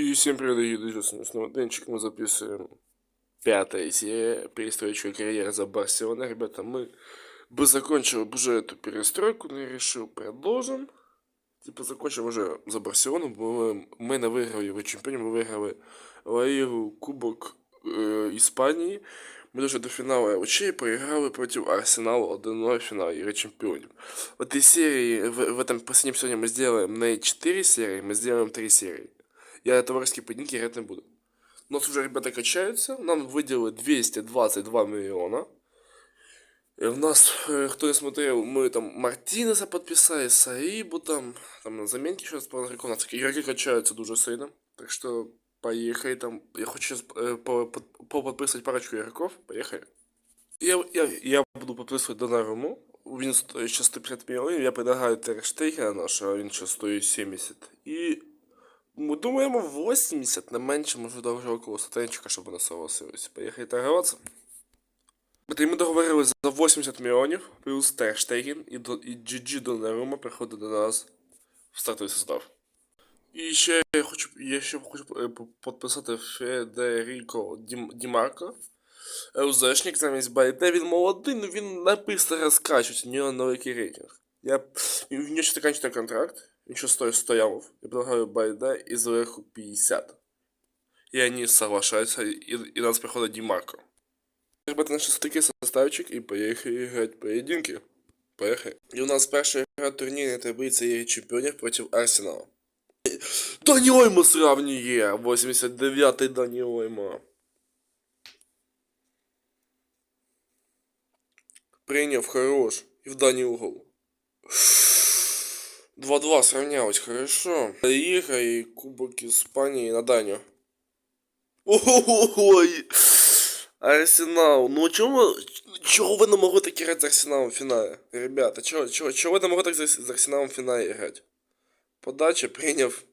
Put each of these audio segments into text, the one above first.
И всем привет, дорогие друзья, с нами снова Денчик, мы записываем пятая серия перестроечной карьеры за Барселоной. Ребята, мы бы закончили уже эту перестройку, но я решил продолжим. Типа закончим уже за Барселону, мы, мы не выиграли в чемпионе, мы выиграли Лаиру, Кубок э, Испании. Мы дошли до финала очей, проиграли против Арсенала 1-0 в финале Лиги Чемпионов. В этой серии, в, в этом последнем сезоне мы сделаем не 4 серии, мы сделаем 3 серии я товарищеские поединки играть не буду. У нас уже ребята качаются, нам выделили 222 миллиона. И у нас, э, кто не смотрел, мы там Мартинеса подписали, Саибу там, там на заменке сейчас по Игроки качаются дуже сильно. Так что поехали там. Я хочу сейчас э, по, по, по подписывать парочку игроков. Поехали. Я, я, я буду подписывать Донаруму. Він стоїть ще 150 мільйонів. Я предлагаю Терштейхена нашого, він ще стоїть 70. І ми думаємо 80, не менше, може даже около сотенчика, щоб вона согласилась. Поїхали торговаться. І ми договорилися за 80 мільйонів, плюс Терштеген і, до, і GG Донарума приходить до нас в стартовий состав. І ще я хочу, я ще хочу е, підписати Федеріко Дім, Дімарко. ЛЗшник замість Байде, він молодий, але він написано розкачується, у нього великий рейтинг. Я, в нього ще закінчити контракт. Еще стоит 100 ямов. Я предлагаю Байда и Зверху 50. И они соглашаются, и, и нас приходит Димарко. Ребята, наши стыки составчик и поехали играть поединки. Поехали. И у нас перша игра турнірної таблиці Ліги Чемпіонів проти Арсенала. Дані Ойма сравнює! 89-й Дані Ойма. Прийняв хорош. И в Дані угол. 2-2 сравнялось, хорошо. Лига и Кубок Испании на Даню. Ой, Арсенал. Ну чего, чего вы не могли так играть за Арсеналом в финале? Ребята, чего, чего, чего вы не могли так за, за Арсеналом в финале играть? Подача, приняв.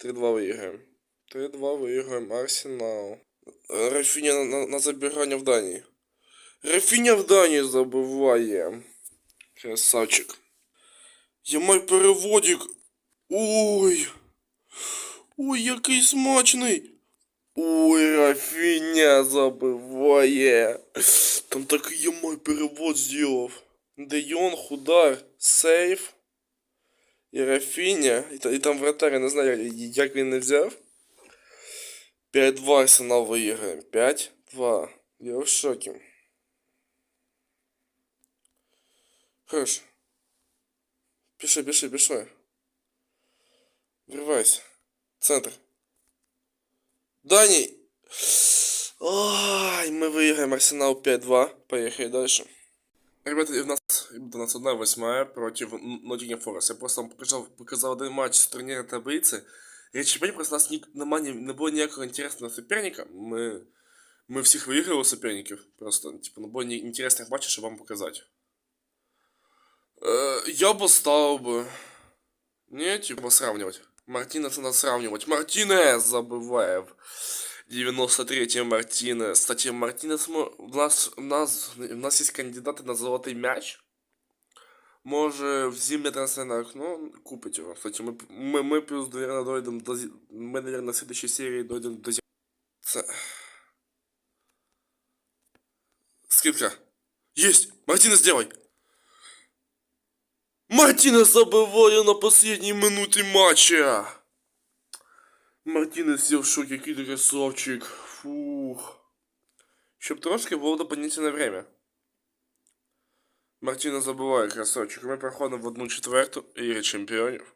3-2 выиграем. 3-2 выиграем Арсенал. Рафиня на, на, на забирание в Дании. Рафиня в Дании забываем. Красавчик. Я май переводик. Ой. Ой, який смачний. Ой, Рафіня забиває. Там такий я мой перевод сделав. Дейон, Худар, сейф. І Рафіня. І там вратар, я не знаю, як він не взяв. 5-2 арсенал виграємо. 5-2. Я в шокі. Хорошо. Пиши, пиши, пиши. Вривайся. Центр. Дани! Ай, мы выиграем Арсенал 5-2. Поехали дальше. Ребята, у нас, у нас 1-8 против Ноттингем Форест. Я просто вам показал, показал один матч с турнира таблицы. Речь понимаете, просто у нас не, не, не было никакого интересного соперника. Мы, мы всех выигрывали соперников. Просто, типа, не было интересных матчей, чтобы вам показать. Э, я стал бы... Не, типа, сравнивать. Мартинес надо сравнивать. Мартинес забываем. 93-й Мартинес. Кстати, Мартинес, у нас, у нас, у нас есть кандидаты на золотый мяч. Може в зимнее трансферное окно купить его. Кстати, мы, мы, мы плюс, наверное, дойдем до... Мы, наверное, в следующей серии дойдем до... Скидка. Есть! Мартинес, сделай! Мартинес забиває на последній минуті матча. Мартинес сів в шокі, який ти красавчик. Фух. Щоб трошки було дополнительне время. Мартинес забиває красавчик. Ми проходимо в одну четверту Ліги чемпіонів.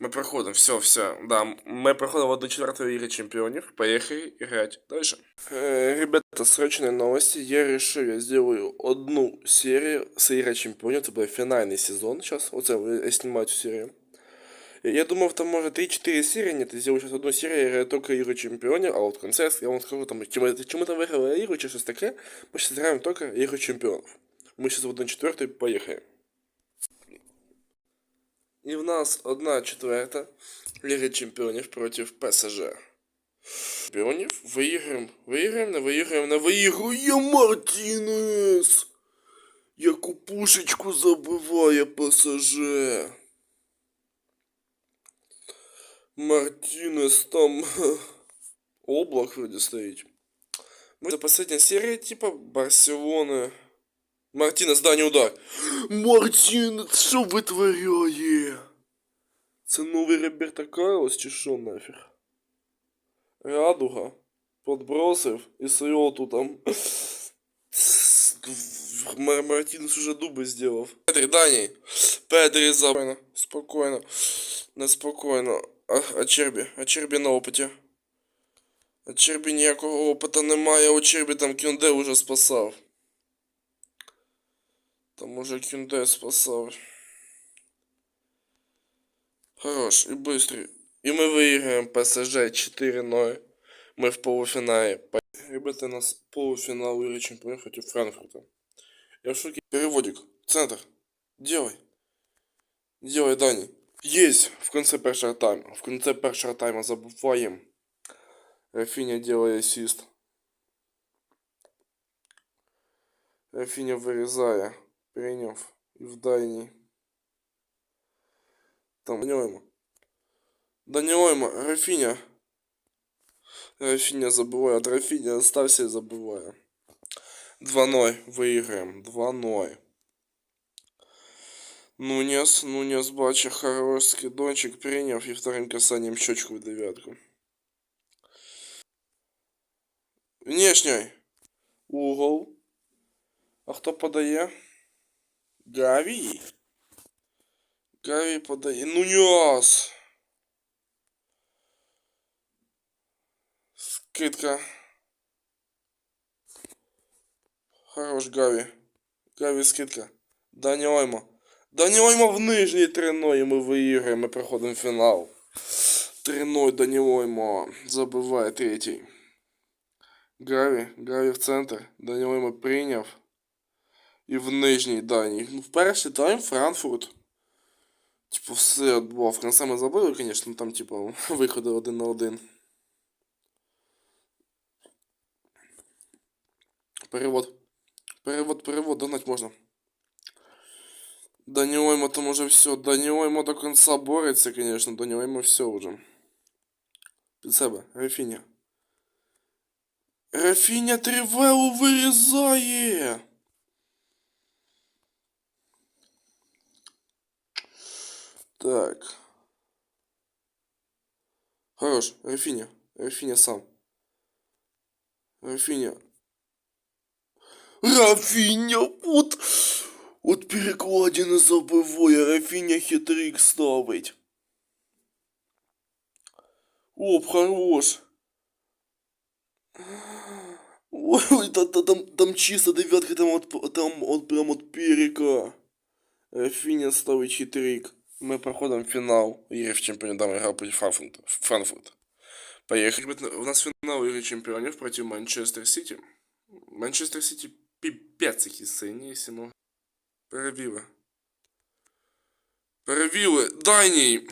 Мы проходим, все, все, да, мы проходим в одну четвертую Лиги Чемпионов, поехали играть дальше. Э, ребята, срочные новости, я решил, я сделаю одну серию с Лиги Чемпионов, это будет финальный сезон сейчас, вот я снимаю эту серию. Я думал, там может 3-4 серии, нет, я сделаю сейчас одну серию, я только Лигу Чемпионов, а вот в конце я вам скажу, там, чем, чем это выиграла Лигу, что такое, мы сейчас играем только Лигу Чемпионов. Мы сейчас в одну четвертую поехали. І в нас одна четверта Ліги Чемпіонів проти ПСЖ. Чемпіонів виіграємо, виіграємо, не виіграємо, не виігрує Мартінес! Яку пушечку забиває ПСЖ. Мартинес там облак вроде стоит. Это последняя серия типа Барселоны. Мартинес, да, не удар. Мартинес, що витворяє? Це новий Роберто Карлос чи що нафіг? Радуга. Подбросив і Сойоту там. Мар- Мартинес уже дуби сделав. Педрі, Дані. Педрі за... Спокойно. Неспокійно. А, а Чербі? А Чербі на опиті. А Чербі ніякого опита немає, у Чербі там Кюнде уже спасав. Там уже Кюнде спасав. Хорош і быстрый. І ми виграємо ПСЖ 4-0. Ми в полуфіналі. По- Ребята, у нас полуфинал Лиги Чемпионов против Франкфурта. Я в шоке. Переводик. Центр. Делай. Делай, Дани. Есть! В конце першого тайма. В конце першого тайма забуваем. Рафиня делает ассист. Рафиня вырезая. Приняв. И в дальний. Там Данилойма. Данилойма. Рафиня. Рафиня забываю. От Рафиня оставься и забываю. 2-0. Выиграем. 2-0. Нунес, Нунес бача хороший скидончик прийняв і вторым касанием щечку в девятку. Внешній. Угол. А хто подає? Гаві. Гаві подає. Нунес. Скидка. Хорош Гаві. Гаві скидка. Дані Оймо. Дані Оймо в нижній 3-0 і ми виіграємо, ми проходимо в фінал. 3-0 Дані Оймо забиває третій. Гаві, Гаві в центр. Дані Оймо прийняв. І в нижній Дані. Ну, в перший тайм Франкфурт. Типу, все відбував. В кінці ми забили, звісно, там, типу, виходи один на один. Перевод. Перевод, перевод, донать можна. Дані Оймо там уже все. Дані Оймо до конца бореться, конечно. Дані Оймо все уже. Під себе. Рафіня. Рафіня тривелу вирізає. Так. Хорош. Рафіня. Рафіня сам. Рафіня. Рафіня, от, от перекладина забиває, Рафіня хитрик ставить. Оп, хорош. Ой, та, та, там, там чисто дев'ятка, там от, там от прям от перека. Рафіня ставить хитрик. Ми проходимо фінал. Ігри в чемпіонаті грав проти Франкфурта. Франкфурта. Поехали. У нас финал Лиги Чемпионов против Манчестер Сити. Манчестер Сити пипец який сильнісимо. Перевіли. Перевіли. Дайній.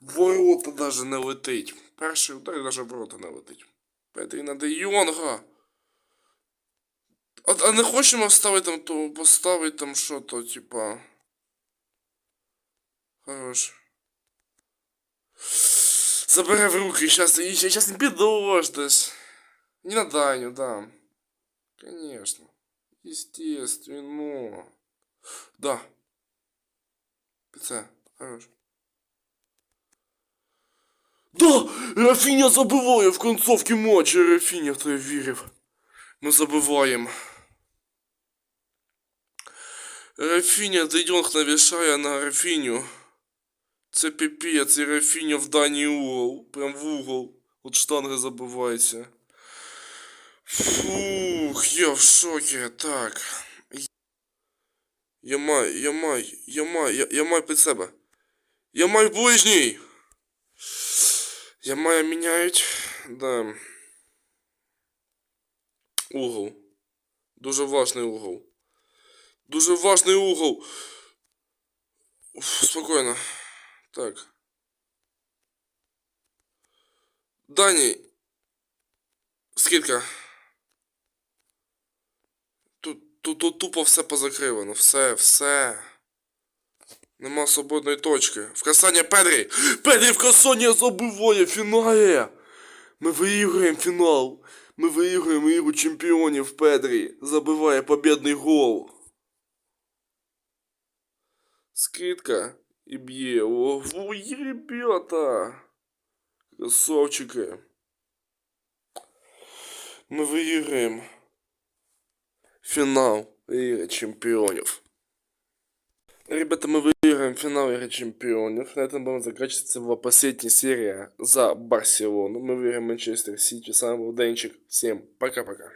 Ворота даже не летить. Перший удар даже ворота не летить. Петріна де Йонга. А, а не хочемо вставити там то, поставити там що то, типа. Хорош. Забере в руки, сейчас, и сейчас не підождеш. Не на Даню, да. Конечно. Естественно. Да. ПЦ, хорош. Да! Рафіня забиває в концовці матча. Рафіня, хто я вірив. Ми забиваємо. Рафіня Дейонг навішає на Рафіню. Це піпець, і Рафіня в даний угол. Прям в угол. От штанги забивається. Фух, я в шокі. Так. Я маю, я маю, я маю під себе. Я маю ближній. Я маю міняють. Да. Угол. Дуже важний угол. Дуже важний угол. Уф, спокійно. Так. Дані. Скидка. Тут, тут, тут тупо все позакривано. Все, все. Нема свободної точки. В касання Педрі! Педрі в касання забиває в фіналі! Ми виіграємо фінал! Ми виіграємо ігру чемпіонів Педрі! Забиває победний гол! Скидка і б'є. Ой, ребята! Красавчики! Ми виіграємо фінал Лиги Чемпионов. Ребята, мы выиграем финал Лиги Чемпионов. На этом будем заканчиваться последняя серия за Барселону. Мы выиграем Манчестер Сити. С вами был Денчик. Всем пока-пока.